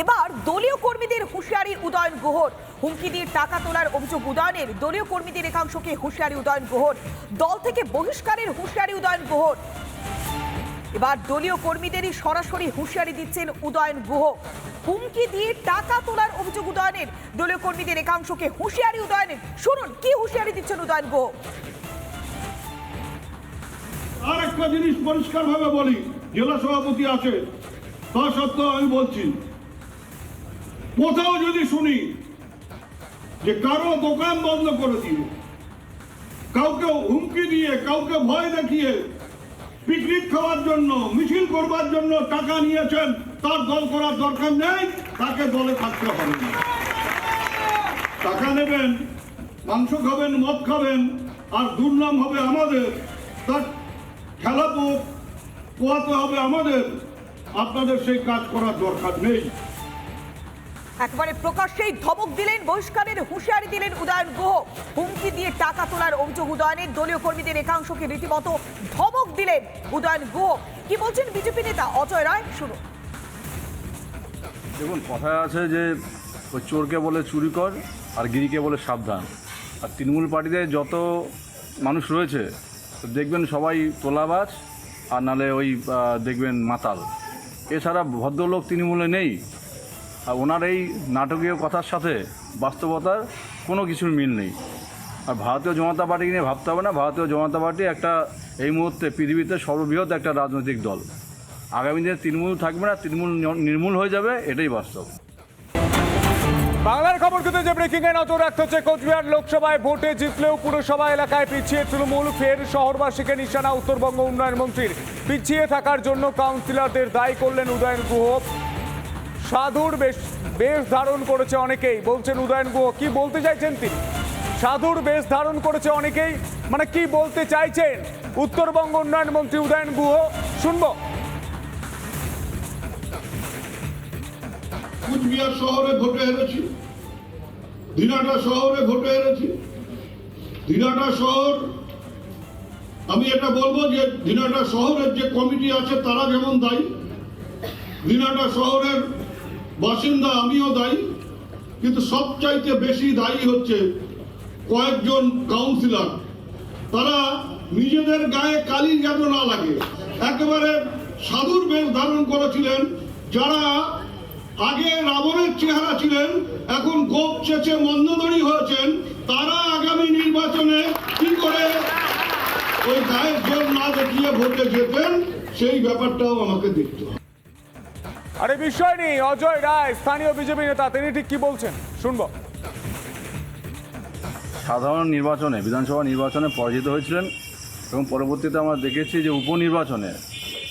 এবার দলীয় কর্মীদের হুঁশিয়ারি উদয়ন গুহর। হুমকি দিয়ে টাকা তোলার অভিযোগ উদয়নের। দলীয় কর্মীদের একাংশকে হুঁশিয়ারি উদয়ন গুহর। দল থেকে বহিষ্কারের হুঁশিয়ারি উদয়ন গুহর। এবার দলীয় কর্মীদেরই সরাসরি হুঁশিয়ারি দিচ্ছেন উদয়ন গুহ। হুমকি দিয়ে টাকা তোলার অভিযোগ উদয়নের। দলীয় কর্মীদের একাংশকে হুঁশিয়ারি উদয়নের। শুনুন, কি হুঁশিয়ারি দিচ্ছেন উদয়ন গুহ? আর একটা জিনিস পরিষ্কার ভাবে বলি, জেলা সভাপতি আছে তা সত্ত্বেও আমি বলছি কোথাও যদি শুনি যে কারও দোকান বন্ধ করে দিয়ে কাউকে হুমকি দিয়ে, কাউকে ভয় দেখিয়ে পিকনিক খাওয়ার জন্য, মিছিল করবার জন্য টাকা নিয়েছেন, তার দল করার দরকার নেই, তাকে দলে থাকতে হবে টাকা নেবেন, মাংস খাবেন, মদ খাবেন, আর দুর্নাম হবে আমাদের, তার খেলাপো পোয়াতে হবে আমাদের, আপনাদের সেই কাজ করার দরকার নেই। একবারে প্রকাশ্যেই ধমক দিলেন, বহিষ্কারের হুঁশিয়ারি দিলেন উদয়ন গুহ। হুমকি দিয়ে টাকা তোলার অভিযোগ উদয়নের। দলীয় কর্মীদের একাংশকে রীতিমতো ধমক দিলেন উদয়ন গুহ। কি বলছেন বিজেপি নেতা? অজয় রায় শুরু দেখুন কথায় আছে যে ওই চোরকে বলে চুরি কর, আর গিরিকে বলে সাবধান। আর তৃণমূল পার্টিতে যত মানুষ রয়েছে, দেখবেন সবাই তোলাবাজ, আর নালে ওই দেখবেন মাতাল। এছাড়া ভদ্রলোক তৃণমূলে নেই। আর ওনার এই নাটকীয় কথার সাথে বাস্তবতার কোনো কিছুর মিল নেই। আর ভারতীয় জনতা পার্টিকে নিয়ে ভাবতে হবে না, ভারতীয় জনতা পার্টি একটা এই মুহূর্তে পৃথিবীতে সর্ববৃহৎ একটা রাজনৈতিক দল। আগামী দিনে তৃণমূল থাকবে না, তৃণমূল নির্মূল হয়ে যাবে, এটাই বাস্তব। বাংলার খবর কিন্তু যে ব্রেকিং এ নজর রাখতে হচ্ছে কোচবিহার লোকসভায়, ভোটে জিতলেও পুরসভা এলাকায় পিছিয়ে তৃণমূল, ফের শহরবাসীকে নিশানা উত্তরবঙ্গ উন্নয়ন মন্ত্রীর। পিছিয়ে থাকার জন্য কাউন্সিলরদের দায়ী করলেন উদয়ন গুহ। সাধুর বেশ বেশ ধারণ করেছে অনেকেই। বলছেন উদয়ন গুহ, কি বলতে চাইছেন তিনি? সাধুর বেশ ধারণ করেছে অনেকেই। মানে কি বলতে চাইছেন? উত্তরবঙ্গ উন্নয়ন মন্ত্রী উদয়ন গুহ, শুনব। কুচবিহার শহরে ভোটে হেরেছি। দিনাটা শহরে ভোটে হেরেছি। দিনাটা শহর, আমি এটা বলব যে দিনাটা শহরের যে কমিটি আছে, তারা যেমন দায়ী, দিনাটা শহরের বাসিন্দা, আমিও দায়ী, কিন্তু সবচাইতে বেশি দায়ী হচ্ছে কয়েকজন কাউন্সিলর তারা নিজেদের গায়ে কালি যেন না লাগে। একেবারে সাধুর বেশ ধারণ করেছিলেন, যারা আগে রাবণের চেহারা ছিলেন, এখন গোপ চেচে মন্দদরি হয়েছেন, তারা আগামী নির্বাচনে কি করে ওই গায়ের জোর না দেখিয়ে ভোটে যেতেন, সেই ব্যাপারটাও আমাকে দেখতে হবে। আরে বিষয় নেই, অজয় রায়, স্থানীয় বিজেপি নেতা, তিনি ঠিক কি বলছেন? শুনব। সাধারণ নির্বাচনে, বিধানসভা নির্বাচনে পরাজিত হয়েছিলেন এবং পরবর্তীতে আমরা দেখেছি যে উপনির্বাচনে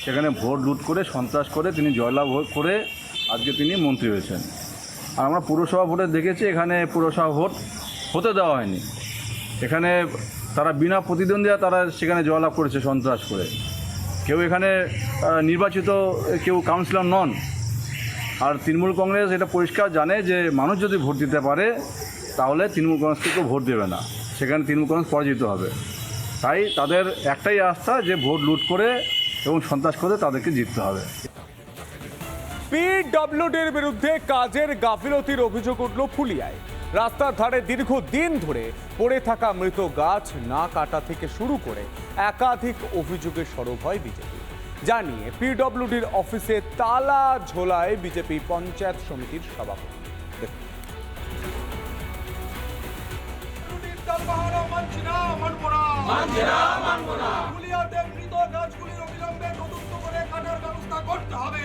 সেখানে ভোট লুট করে, সন্ত্রাস করে, তিনি জয়লাভ করে আজকে তিনি মন্ত্রী হয়েছেন। আর আমরা পুরসভা ভোটে দেখেছি, এখানে পুরসভা ভোট হতে দেওয়া হয়নি। এখানে তারা বিনা প্রতিদ্বন্দ্বিতা তারা সেখানে জয়লাভ করেছে, সন্ত্রাস করে। কেউ এখানে নির্বাচিত, কেউ কাউন্সিলর নন। আর তৃণমূল কংগ্রেস এটা পরিষ্কার জানে যে মানুষ যদি ভোট দিতে পারে, তাহলে তৃণমূল কংগ্রেসকে কেউ ভোট দেবে না। সেখানে তৃণমূল কংগ্রেস পরাজিত হবে। তাই তাদের একটাই আস্থা যে ভোট লুট করে এবং সন্ত্রাস করে তাদেরকে জিততে হবে। পিডব্লিউডির বিরুদ্ধে কাজের গাফিলতির অভিযোগ উঠল ফুলিয়ায়। রাস্তার ধারে দীর্ঘদিন ধরে পড়ে থাকা মৃত গাছ না কাটা থেকে শুরু করে একাধিক অভিযোগে সরব হয় বিজেপি। জানিয়ে পিডব্লিউডির অফিসে তালা ঝোলায় বিজেপি পঞ্চায়েত সমিতির সভাপতি। দেখুন। পুলিয়াদের মৃত গাছগুলির অবিলম্বে তদন্ত করে কাটার ব্যবস্থা করতে হবে।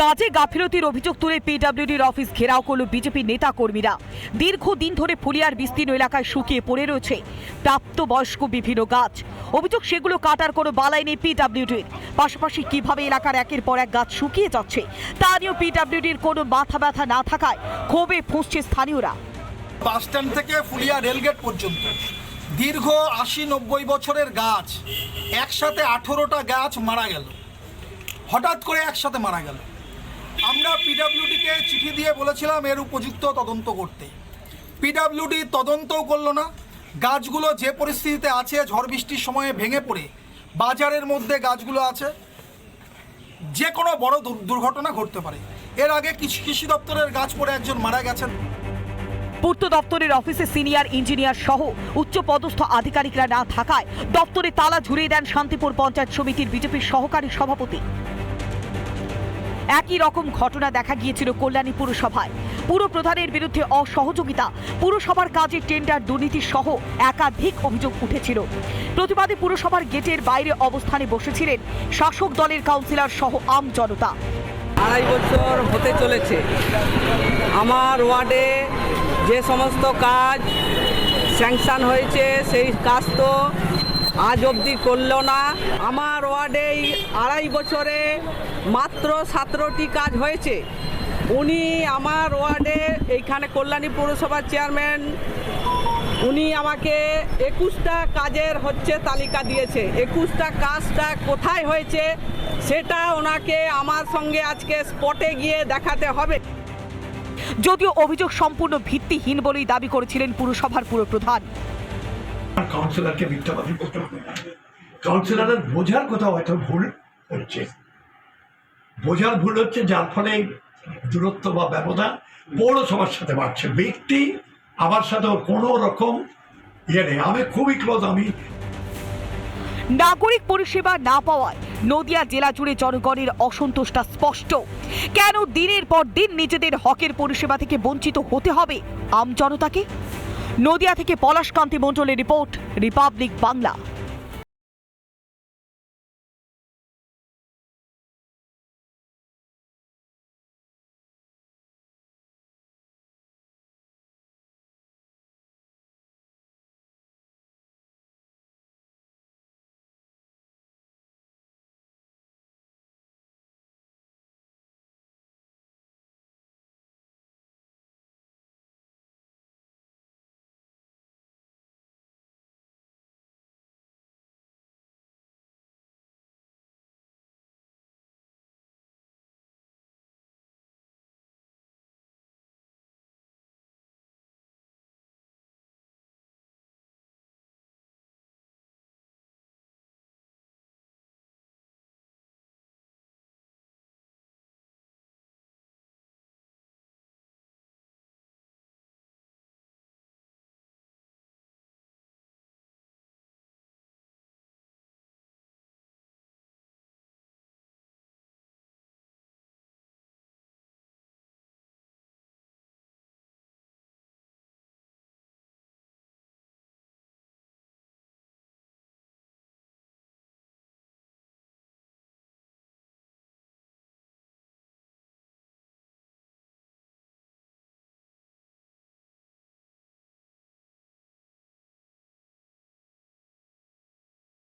কাজে গাফিলতির অভিযোগ তুলে পিডব্লিউডির অফিস ঘেরাও করল বিজেপি নেতা কর্মীরা দীর্ঘদিন ধরে ফুলিয়ার বিস্তীর্ণ এলাকায় শুকিয়ে পড়ে রয়েছে প্রাপ্তবয়স্ক বিভিন্ন গাছ। অভিযোগ সেগুলো কাটার কোনো বালাই নেই পিডব্লিউডির। পাশাপাশি কীভাবে এলাকার একের পর এক গাছ শুকিয়ে যাচ্ছে, তা নিয়েও পিডব্লিউডির কোনো মাথা ব্যথা না থাকায় ক্ষোভে ফুঁসছে স্থানীয়রা। বাস স্ট্যান্ড থেকে ফুলিয়া রেলগেট পর্যন্ত। দীর্ঘ আশি নব্বই বছরের গাছ। একসাথে আঠেরোটা গাছ মারা গেল। হঠাৎ করে একসাথে মারা গেল। পিডাব্লিউডিকে চিঠি দিয়ে বলেছিলাম এর উপযুক্ত তদন্ত করতে? পিডাব্লিউডি তদন্তও করল না। গাছগুলো যে পরিস্থিতিতে আছে, ঝড় বৃষ্টির সময়ে ভেঙে পড়ে, বাজারের মধ্যে গাছগুলো আছে যে কোনো বড় দুর্ঘটনা ঘটতে পারে। এর আগে কৃষি দপ্তরের গাছ পড়ে একজন মারা গেছেন। পূর্ত দপ্তরের অফিসে সিনিয়র ইঞ্জিনিয়ার সহ উচ্চ পদস্থ আধিকারিকরা না থাকায় দপ্তরে তালা ঝুলিয়ে দেন শান্তিপুর পঞ্চায়েত সমিতির বিজেপির সহকারী সভাপতি। একই রকম ঘটনা দেখা গিয়েছিল কল্যাণী পুরসভায়। পুর প্রধানের বিরুদ্ধে অসহযোগিতা, পুরসভার কাজে টেন্ডার, দুর্নীতি সহ একাধিক অভিযোগ উঠেছিল। প্রতিবাদে পুরসভার গেটের বাইরে অবস্থানে বসেছিলেন শাসক দলের কাউন্সিলর সহ আম জনতা। আড়াই বছর হতে চলেছে। আমার ওয়ার্ডে যে সমস্ত কাজ স্যাংশন হয়েছে, সেই কাজ তো আজ অবধি করল না। আমার ওয়ার্ডে আড়াই বছরে মাত্র সতেরোটি কাজ হয়েছে। উনি আমার ওয়ার্ডে এইখানে কল্যাণী পৌরসভার চেয়ারম্যান, উনি আমাকে একুশটা কাজের হচ্ছে তালিকা দিয়েছে। একুশটা কাজটা কোথায় হয়েছে সেটা ওনাকে আমার সঙ্গে আজকে স্পটে গিয়ে দেখাতে হবে। যদিও অভিযোগ সম্পূর্ণ ভিত্তিহীন বলেই দাবি করেছিলেন পুরসভার পুরপ্রধান। আর কাউন্সিলরকে মিথ্যাবাদী করতে হবে। কাউন্সিলরের বোঝার কোথাও হয়তো ভুল হচ্ছে। বোঝার ভুল হচ্ছে যার ফলে দূরত্ব বা ব্যবধান পৌরসভার সাথে বাড়ছে। ব্যক্তি আমার সাথে কোনো রকম ইয়ে নেই। আমি খুবই ক্লোজ, আমি নাগরিক পরিষেবা না পাওয়ায় নদিয়া জেলা জুড়ে জনগণের অসন্তোষটা স্পষ্ট। কেন দিনের পর দিন নিজেদের হকের পরিষেবা থেকে বঞ্চিত হতে হবে? আম জনতাকে? নদিয়া থেকে পলাশকান্তি মণ্ডলের রিপোর্ট রিপাবলিক বাংলা।